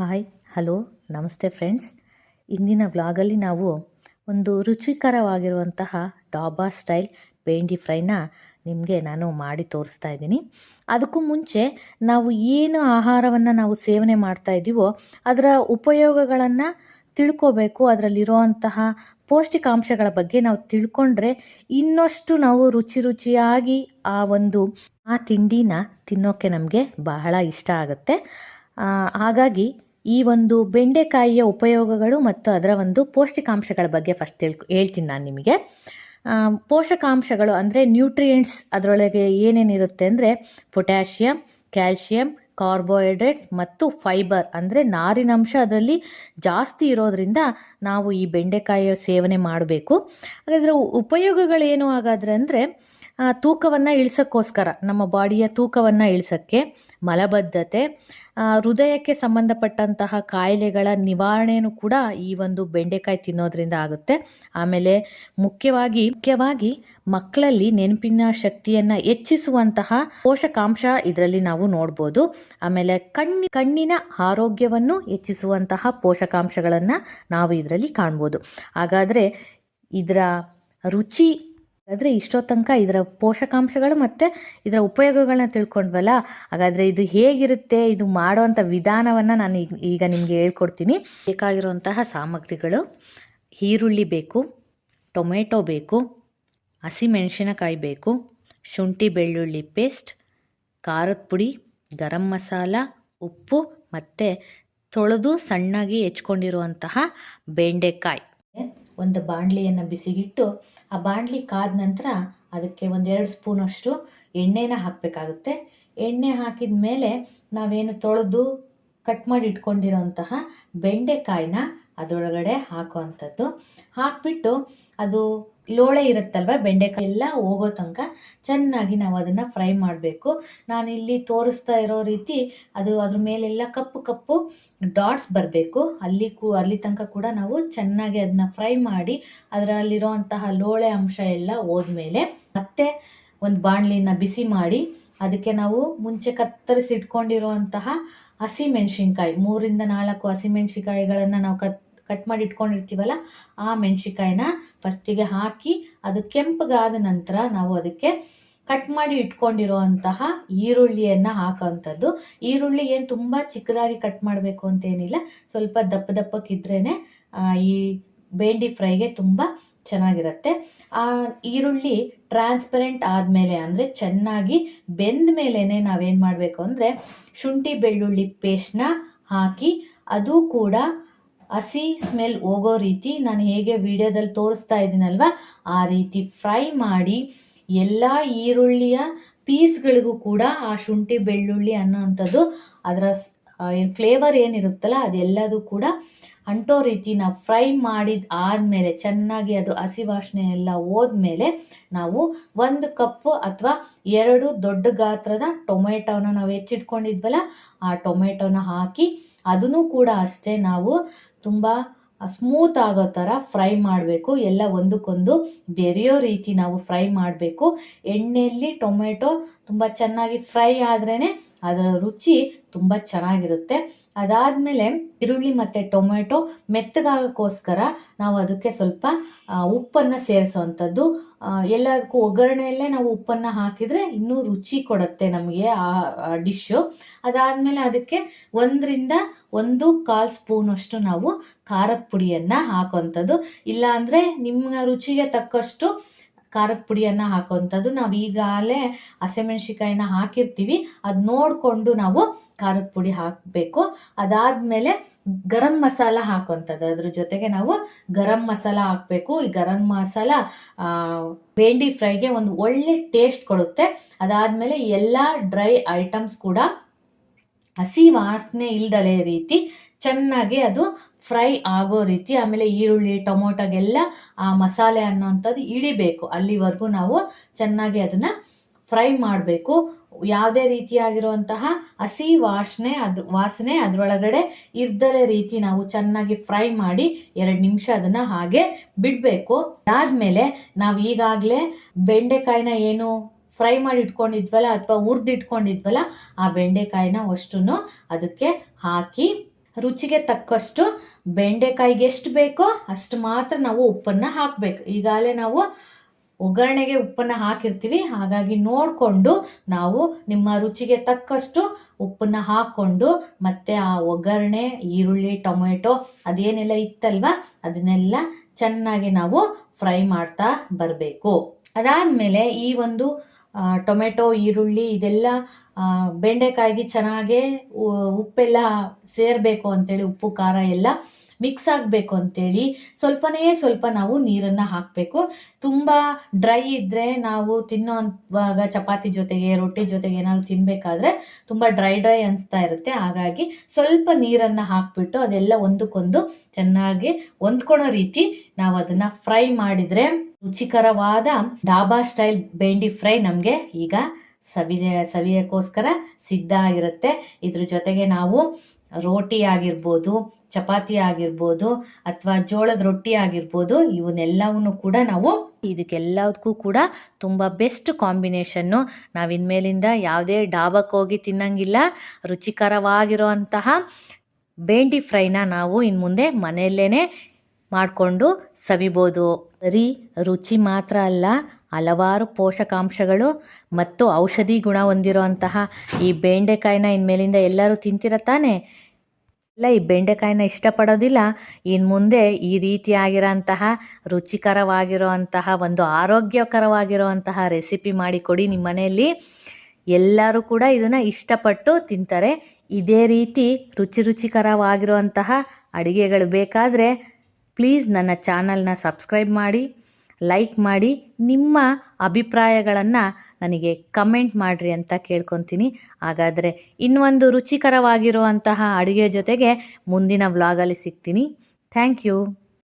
Hi, hello, ನಮಸ್ತೆ friends. ಇಂದಿನ ವ್ಲಾಗಲ್ಲಿ ನಾವು ಒಂದು ರುಚಿಕರವಾಗಿರುವಂತಹ ಡಾಬಾ ಸ್ಟೈಲ್ ಬೇಂಡಿ ಫ್ರೈನ ನಿಮಗೆ ನಾನು ಮಾಡಿ ತೋರಿಸ್ತಾ ಇದ್ದೀನಿ. ಅದಕ್ಕೂ ಮುಂಚೆ ನಾವು ಏನು ಆಹಾರವನ್ನು ನಾವು ಸೇವನೆ ಮಾಡ್ತಾ ಇದ್ದೀವೋ ಅದರ ಉಪಯೋಗಗಳನ್ನು ತಿಳ್ಕೋಬೇಕು. ಅದರಲ್ಲಿರುವಂತಹ ಪೌಷ್ಟಿಕಾಂಶಗಳ ಬಗ್ಗೆ ನಾವು ತಿಳ್ಕೊಂಡ್ರೆ ಇನ್ನಷ್ಟು ನಾವು ರುಚಿ ರುಚಿಯಾಗಿ ಆ ಒಂದು ಆ ತಿಂಡಿನ ತಿನ್ನೋಕ್ಕೆ ನಮಗೆ ಬಹಳ ಇಷ್ಟ ಆಗುತ್ತೆ. ಹಾಗಾಗಿ ಈ ಒಂದು ಬೆಂಡೆಕಾಯಿಯ ಉಪಯೋಗಗಳು ಮತ್ತು ಅದರ ಒಂದು ಪೌಷ್ಟಿಕಾಂಶಗಳ ಬಗ್ಗೆ ಫಸ್ಟ್ ಹೇಳ್ ಹೇಳ್ತೀನಿ ನಾನು ನಿಮಗೆ. ಪೋಷಕಾಂಶಗಳು ಅಂದರೆ ನ್ಯೂಟ್ರಿಯೆಂಟ್ಸ್ ಅದರೊಳಗೆ ಏನೇನಿರುತ್ತೆ ಅಂದರೆ ಪೊಟ್ಯಾಷಿಯಂ ಕ್ಯಾಲ್ಶಿಯಂ ಕಾರ್ಬೋಹೈಡ್ರೇಟ್ಸ್ ಮತ್ತು ಫೈಬರ್ ಅಂದರೆ ನಾರಿನಂಶ ಅದರಲ್ಲಿ ಜಾಸ್ತಿ ಇರೋದ್ರಿಂದ ನಾವು ಈ ಬೆಂಡೆಕಾಯಿಯ ಸೇವನೆ ಮಾಡಬೇಕು. ಹಾಗಾದರೆ ಉಪಯೋಗಗಳೇನು ಹಾಗಾದರೆ ಅಂದರೆ ತೂಕವನ್ನು ಇಳಿಸೋಕ್ಕೋಸ್ಕರ, ನಮ್ಮ ಬಾಡಿಯ ತೂಕವನ್ನು ಇಳಿಸೋಕ್ಕೆ ಮಲಬದ್ಧತೆ ಹೃದಯಕ್ಕೆ ಸಂಬಂಧಪಟ್ಟಂತಹ ಕಾಯಿಲೆಗಳ ನಿವಾರಣೆಯೂ ಕೂಡ ಈ ಒಂದು ಬೆಂಡೆಕಾಯಿ ತಿನ್ನೋದ್ರಿಂದ ಆಗುತ್ತೆ. ಆಮೇಲೆ ಮುಖ್ಯವಾಗಿ ಮುಖ್ಯವಾಗಿ ಮಕ್ಕಳಲ್ಲಿ ನೆನಪಿನ ಶಕ್ತಿಯನ್ನು ಹೆಚ್ಚಿಸುವಂತಹ ಪೋಷಕಾಂಶ ಇದರಲ್ಲಿ ನಾವು ನೋಡ್ಬೋದು. ಆಮೇಲೆ ಕಣ್ಣಿ, ಕಣ್ಣಿನ ಆರೋಗ್ಯವನ್ನು ಹೆಚ್ಚಿಸುವಂತಹ ಪೋಷಕಾಂಶಗಳನ್ನು ನಾವು ಇದರಲ್ಲಿ ಕಾಣ್ಬೋದು. ಹಾಗಾದರೆ ಇದರ ರುಚಿ ಆದರೆ ಇಷ್ಟೋ ತನಕ ಇದರ ಪೋಷಕಾಂಶಗಳು ಮತ್ತು ಇದರ ಉಪಯೋಗಗಳನ್ನ ತಿಳ್ಕೊಂಡ್ವಲ್ಲ? ಹಾಗಾದರೆ ಇದು ಹೇಗಿರುತ್ತೆ? ಇದು ಮಾಡುವಂಥ ವಿಧಾನವನ್ನು ನಾನು ಈಗ ಈಗ ನಿಮಗೆ ಹೇಳ್ಕೊಡ್ತೀನಿ. ಬೇಕಾಗಿರುವಂತಹ ಸಾಮಗ್ರಿಗಳು, ಈರುಳ್ಳಿ ಬೇಕು, ಟೊಮೆಟೊ ಬೇಕು ಹಸಿಮೆಣಸಿನಕಾಯಿ ಬೇಕು, ಶುಂಠಿ ಬೆಳ್ಳುಳ್ಳಿ ಪೇಸ್ಟ್, ಖಾರದ ಪುಡಿ, ಗರಂ ಮಸಾಲ, ಉಪ್ಪು ಮತ್ತು ತೊಳೆದು ಸಣ್ಣಗೆ ಹೆಚ್ಕೊಂಡಿರುವಂತಹ ಬೆಂಡೆಕಾಯಿ. ಒಂದು ಬಾಣಲಿಯನ್ನು ಬಿಸಿಗಿಟ್ಟು ಆ ಬಾಣಲಿ ಕಾದ ನಂತರ ಅದಕ್ಕೆ ಒಂದೆರಡು ಸ್ಪೂನಷ್ಟು ಎಣ್ಣೆನ ಹಾಕಬೇಕಾಗುತ್ತೆ. ಎಣ್ಣೆ ಹಾಕಿದ ಮೇಲೆ ನಾವೇನು ತೊಳೆದು ಕಟ್ ಮಾಡಿ ಇಟ್ಕೊಂಡಿರೋಂತಹ ಬೆಂಡೆಕಾಯಿನ ಅದರೊಳಗಡೆ ಹಾಕುವಂಥದ್ದು. ಹಾಕಿಬಿಟ್ಟು ಅದು ಲೋಳೆ ಇರುತ್ತಲ್ವ, ಬೆಂಡೆಕಾಯಿ ಎಲ್ಲ ಹೋಗೋ ತನಕ ಚೆನ್ನಾಗಿ ನಾವು ಅದನ್ನು ಫ್ರೈ ಮಾಡಬೇಕು. ನಾನಿಲ್ಲಿ ತೋರಿಸ್ತಾ ಇರೋ ರೀತಿ ಅದು ಅದ್ರ ಮೇಲೆಲ್ಲ ಕಪ್ಪು ಕಪ್ಪು ಡಾಟ್ಸ್ ಬರಬೇಕು. ಅಲ್ಲಿ ಕೂ, ಅಲ್ಲಿ ತನಕ ಕೂಡ ನಾವು ಚೆನ್ನಾಗಿ ಅದನ್ನ ಫ್ರೈ ಮಾಡಿ ಅದರಲ್ಲಿರುವಂತಹ ಲೋಳೆ ಅಂಶ ಎಲ್ಲ ಹೋದ್ಮೇಲೆ ಮತ್ತೆ ಒಂದು ಬಾಣಲಿನ ಬಿಸಿ ಮಾಡಿ ಅದಕ್ಕೆ ನಾವು ಮುಂಚೆ ಕತ್ತರಿಸಿ ಇಟ್ಕೊಂಡಿರುವಂತಹ ಹಸಿಮೆಣಸಿನ್ಕಾಯಿ ಮೂರಿಂದ ನಾಲ್ಕು ಹಸಿ ಮೆಣಸಿನ್ಕಾಯಿಗಳನ್ನು ನಾವು ಕತ್ ಕಟ್ ಮಾಡಿ ಇಟ್ಕೊಂಡಿರ್ತೀವಲ್ಲ, ಆ ಮೆಣಸಿನ್ಕಾಯಿನ ಫಸ್ಟಿಗೆ ಹಾಕಿ ಅದು ಕೆಂಪಗಾದ ನಂತರ ನಾವು ಅದಕ್ಕೆ ಕಟ್ ಮಾಡಿ ಇಟ್ಕೊಂಡಿರುವಂತಹ ಈರುಳ್ಳಿಯನ್ನು ಹಾಕೋವಂಥದ್ದು. ಈರುಳ್ಳಿ ಏನು ತುಂಬ ಚಿಕ್ಕದಾಗಿ ಕಟ್ ಮಾಡಬೇಕು ಅಂತೇನಿಲ್ಲ ಸ್ವಲ್ಪ ದಪ್ಪ ದಪ್ಪಕ್ಕಿದ್ರೇ ಈ ಬೇಂಡಿ ಫ್ರೈಗೆ ತುಂಬ ಚೆನ್ನಾಗಿರುತ್ತೆ. ಆ ಈರುಳ್ಳಿ ಟ್ರಾನ್ಸ್ಪರೆಂಟ್ ಆದಮೇಲೆ ಅಂದರೆ ಚೆನ್ನಾಗಿ ಬೆಂದ ಮೇಲೇ ನಾವೇನು ಮಾಡಬೇಕು ಅಂದರೆ ಶುಂಠಿ ಬೆಳ್ಳುಳ್ಳಿ ಪೇಸ್ಟ್ನ ಹಾಕಿ, ಅದು ಕೂಡ ಹಸಿ ಸ್ಮೆಲ್ ಹೋಗೋ ರೀತಿ ನಾನು ಹೇಗೆ ವಿಡಿಯೋದಲ್ಲಿ ತೋರಿಸ್ತಾ ಇದ್ದೀನಲ್ವ? ಆ ರೀತಿ ಫ್ರೈ ಮಾಡಿ ಎಲ್ಲ ಈರುಳ್ಳಿಯ ಪೀಸ್ಗಳಿಗೂ ಕೂಡ ಆ ಶುಂಠಿ, ಬೆಳ್ಳುಳ್ಳಿ ಅನ್ನೋವಂಥದ್ದು ಅದರ ಫ್ಲೇವರ್ ಏನಿರುತ್ತಲ್ಲ ಅದೆಲ್ಲದೂ ಕೂಡ ಅಂಟೋ ರೀತಿ ನಾವು ಫ್ರೈ ಮಾಡಿದ ಆದಮೇಲೆ ಚೆನ್ನಾಗಿ ಅದು ಹಸಿ ವಾಸನೆ ಎಲ್ಲ ಹೋದ್ಮೇಲೆ ನಾವು ಒಂದು ಕಪ್ಪು ಅಥವಾ ಎರಡು ದೊಡ್ಡ ಗಾತ್ರದ ಟೊಮೆಟೊನ ನಾವು ಹೆಚ್ಚಿಟ್ಕೊಂಡಿದ್ವಲ್ಲ ಆ ಟೊಮೆಟೊನ ಹಾಕಿ ಅದನ್ನು ಕೂಡ ಅಷ್ಟೇ ನಾವು ತುಂಬ ಸ್ಮೂತ್ ಆಗೋ ಥರ ಫ್ರೈ ಮಾಡಬೇಕು. ಎಲ್ಲ ಒಂದಕ್ಕೊಂದು ಬೆರೆಯೋ ರೀತಿ ನಾವು ಫ್ರೈ ಮಾಡಬೇಕು. ಎಣ್ಣೆಯಲ್ಲಿ ಟೊಮೆಟೊ ತುಂಬ ಚೆನ್ನಾಗಿ ಫ್ರೈ ಆದ್ರೇ ಅದರ ರುಚಿ ತುಂಬ ಚೆನ್ನಾಗಿರುತ್ತೆ. ಅದಾದಮೇಲೆ ಈರುಳ್ಳಿ ಮತ್ತು ಟೊಮೆಟೊ ಮೆತ್ತಗಾಗೋಕ್ಕೋಸ್ಕರ ನಾವು ಅದಕ್ಕೆ ಸ್ವಲ್ಪ ಉಪ್ಪನ್ನು ಸೇರಿಸೋವಂಥದ್ದು ಎಲ್ಲದಕ್ಕೂ ಒಗ್ಗರಣೆಯಲ್ಲೇ ನಾವು ಉಪ್ಪನ್ನು ಹಾಕಿದರೆ ಇನ್ನೂ ರುಚಿ ಕೊಡುತ್ತೆ ನಮಗೆ ಆ ಡಿಶ್ಶು. ಅದಾದಮೇಲೆ ಅದಕ್ಕೆ ಒಂದರಿಂದ ಒಂದು ಕಾಲು ಸ್ಪೂನಷ್ಟು ನಾವು ಖಾರದ ಪುಡಿಯನ್ನು ಹಾಕೋವಂಥದ್ದು ಇಲ್ಲಾಂದರೆ ನಿಮ್ಮ ರುಚಿಗೆ ತಕ್ಕಷ್ಟು ಖಾರದ ಪುಡಿಯನ್ನು ಹಾಕೋವಂಥದ್ದು. ನಾವು ಈಗಾಗಲೇ ಹಸಿಮೆಣ್ಸಿಕಾಯಿನ ಹಾಕಿರ್ತೀವಿ. ಅದು ನೋಡಿಕೊಂಡು ನಾವು ಖಾರದ ಪುಡಿ ಹಾಕಬೇಕು. ಅದಾದಮೇಲೆ ಗರಂ ಮಸಾಲ ಹಾಕುವಂಥದ್ದು. ಅದ್ರ ಜೊತೆಗೆ ನಾವು ಗರಂ ಮಸಾಲ ಹಾಕಬೇಕು. ಈ ಗರಂ ಮಸಾಲ ಬೇಂಡಿ ಫ್ರೈಗೆ ಒಂದು ಒಳ್ಳೆ ಟೇಸ್ಟ್ ಕೊಡುತ್ತೆ. ಅದಾದಮೇಲೆ ಎಲ್ಲ ಡ್ರೈ ಐಟಮ್ಸ್ ಕೂಡ ಹಸಿ ವಾಸನೆ ಇಲ್ದಲೇ ರೀತಿ ಚೆನ್ನಾಗಿ ಅದು ಫ್ರೈ ಆಗೋ ರೀತಿ, ಆಮೇಲೆ ಈರುಳ್ಳಿ, ಟೊಮೊಟೊಗೆಲ್ಲ ಆ ಮಸಾಲೆ ಅನ್ನೋಂಥದ್ದು ಇಳಿಬೇಕು. ಅಲ್ಲಿವರೆಗೂ ನಾವು ಚೆನ್ನಾಗಿ ಅದನ್ನು ಫ್ರೈ ಮಾಡಬೇಕು. ಯಾವುದೇ ರೀತಿಯಾಗಿರುವಂತಹ ಹಸಿ ವಾಸನೆ ಅದ್ರ ವಾಸನೆ ಅದರೊಳಗಡೆ ಇರ್ದಲೇ ರೀತಿ ನಾವು ಚೆನ್ನಾಗಿ ಫ್ರೈ ಮಾಡಿ ಎರಡು ನಿಮಿಷ ಅದನ್ನು ಹಾಗೆ ಬಿಡಬೇಕು. ಅದಾದಮೇಲೆ ನಾವು ಈಗಾಗಲೇ ಬೆಂಡೆಕಾಯಿನ ಏನು ಫ್ರೈ ಮಾಡಿ ಇಟ್ಕೊಂಡಿದ್ವಲ್ಲ ಅಥವಾ ಹುರಿದಿಟ್ಕೊಂಡಿದ್ವಲ್ಲ, ಆ ಬೆಂಡೆಕಾಯಿನ ಅಷ್ಟನ್ನು ಅದಕ್ಕೆ ಹಾಕಿ ರುಚಿಗೆ ತಕ್ಕಷ್ಟು ಬೆಂಡೆಕಾಯಿಗೆ ಎಷ್ಟು ಬೇಕೋ ಅಷ್ಟು ಮಾತ್ರ ನಾವು ಉಪ್ಪನ್ನು ಹಾಕಬೇಕು. ಈಗಾಗಲೇ ನಾವು ಒಗ್ಗರಣೆಗೆ ಉಪ್ಪನ್ನು ಹಾಕಿರ್ತೀವಿ. ಹಾಗಾಗಿ ನೋಡಿಕೊಂಡು ನಾವು ನಿಮ್ಮ ರುಚಿಗೆ ತಕ್ಕಷ್ಟು ಉಪ್ಪನ್ನು ಹಾಕ್ಕೊಂಡು ಮತ್ತೆ ಆ ಒಗ್ಗರಣೆ, ಈರುಳ್ಳಿ, ಟೊಮೆಟೊ ಅದೇನೆಲ್ಲ ಇತ್ತಲ್ವ, ಅದನ್ನೆಲ್ಲ ಚೆನ್ನಾಗಿ ನಾವು ಫ್ರೈ ಮಾಡ್ತಾ ಬರಬೇಕು. ಅದಾದಮೇಲೆ ಈ ಒಂದು ಟೊಮೆಟೊ, ಈರುಳ್ಳಿ ಇದೆಲ್ಲ ಬೆಂಡೆಕಾಯಿಗೆ ಚೆನ್ನಾಗೆ ಉಪ್ಪೆಲ್ಲ ಸೇರಬೇಕು ಅಂತೇಳಿ, ಉಪ್ಪು, ಖಾರ ಎಲ್ಲ ಮಿಕ್ಸ್ ಆಗಬೇಕು ಅಂತೇಳಿ ಸ್ವಲ್ಪನೇ ಸ್ವಲ್ಪ ನಾವು ನೀರನ್ನು ಹಾಕಬೇಕು. ತುಂಬ ಡ್ರೈ ಇದ್ದರೆ ನಾವು ತಿನ್ನೋವಾಗ ಚಪಾತಿ ಜೊತೆಗೆ, ರೊಟ್ಟಿ ಜೊತೆಗೆ ಏನಾದ್ರು ತಿನ್ನಬೇಕಾದ್ರೆ ತುಂಬ ಡ್ರೈ ಡ್ರೈ ಅನಿಸ್ತಾ ಇರುತ್ತೆ. ಹಾಗಾಗಿ ಸ್ವಲ್ಪ ನೀರನ್ನು ಹಾಕಿಬಿಟ್ಟು ಅದೆಲ್ಲ ಒಂದಕ್ಕೊಂದು ಚೆನ್ನಾಗಿ ಹೊಂದ್ಕೊಳೋ ರೀತಿ ನಾವು ಅದನ್ನು ಫ್ರೈ ಮಾಡಿದರೆ ರುಚಿಕರವಾದ ಡಾಬಾ ಸ್ಟೈಲ್ ಬೆಂಡಿ ಫ್ರೈ ನಮಗೆ ಈಗ ಸವಿಯ ಸವಿಯಕ್ಕೋಸ್ಕರ ಸಿದ್ಧ ಆಗಿರುತ್ತೆ. ಇದ್ರ ಜೊತೆಗೆ ನಾವು ರೋಟಿ ಆಗಿರ್ಬೋದು, ಚಪಾತಿ ಆಗಿರ್ಬೋದು ಅಥವಾ ಜೋಳದ ರೊಟ್ಟಿ ಆಗಿರ್ಬೋದು, ಇವನ್ನೆಲ್ಲವನ್ನು ಕೂಡ ನಾವು ಇದಕ್ಕೆಲ್ಲದಕ್ಕೂ ಕೂಡ ತುಂಬ ಬೆಸ್ಟ್ ಕಾಂಬಿನೇಷನ್ನು ನಾವು ಇನ್ಮೇಲಿಂದ ಯಾವುದೇ ಡಾಬಕ್ಕೆ ಹೋಗಿ ತಿನ್ನಂಗಿಲ್ಲ. ರುಚಿಕರವಾಗಿರುವಂತಹ ಬೇಂಡಿ ಫ್ರೈನ ನಾವು ಇನ್ನು ಮುಂದೆ ಮನೆಯಲ್ಲೇ ಮಾಡಿಕೊಂಡು ಸವಿಬೋದು. ಬರೀ ರುಚಿ ಮಾತ್ರ ಅಲ್ಲ, ಹಲವಾರು ಪೋಷಕಾಂಶಗಳು ಮತ್ತು ಔಷಧಿ ಗುಣ ಹೊಂದಿರುವಂತಹ ಈ ಬೆಂಡೆಕಾಯಿನ ಇನ್ಮೇಲಿಂದ ಎಲ್ಲರೂ ತಿಂತಿರ ತಾನೆ? ಇಲ್ಲ, ಈ ಬೆಂಡೆಕಾಯಿನ ಇಷ್ಟಪಡೋದಿಲ್ಲ. ಇನ್ನು ಮುಂದೆ ಈ ರೀತಿಯಾಗಿರೋಂತಹ ರುಚಿಕರವಾಗಿರುವಂತಹ ಒಂದು ಆರೋಗ್ಯಕರವಾಗಿರುವಂತಹ ರೆಸಿಪಿ ಮಾಡಿಕೊಡಿ ನಿಮ್ಮ ಮನೆಯಲ್ಲಿ. ಎಲ್ಲರೂ ಕೂಡ ಇದನ್ನು ಇಷ್ಟಪಟ್ಟು ತಿಂತಾರೆ. ಇದೇ ರೀತಿ ರುಚಿ ರುಚಿಕರವಾಗಿರುವಂತಹ ಅಡುಗೆಗಳು ಬೇಕಾದರೆ ಪ್ಲೀಸ್ ನನ್ನ ಚಾನಲ್ನ ಸಬ್ಸ್ಕ್ರೈಬ್ ಮಾಡಿ, ಲೈಕ್ ಮಾಡಿ, ನಿಮ್ಮ ಅಭಿಪ್ರಾಯಗಳನ್ನು ನನಗೆ ಕಮೆಂಟ್ ಮಾಡಿರಿ ಅಂತ ಕೇಳ್ಕೊತೀನಿ. ಹಾಗಾದರೆ ಇನ್ನೊಂದು ರುಚಿಕರವಾಗಿರುವಂತಹ ಅಡುಗೆ ಜೊತೆಗೆ ಮುಂದಿನ ವ್ಲಾಗಲ್ಲಿ ಸಿಗ್ತೀನಿ. Thank you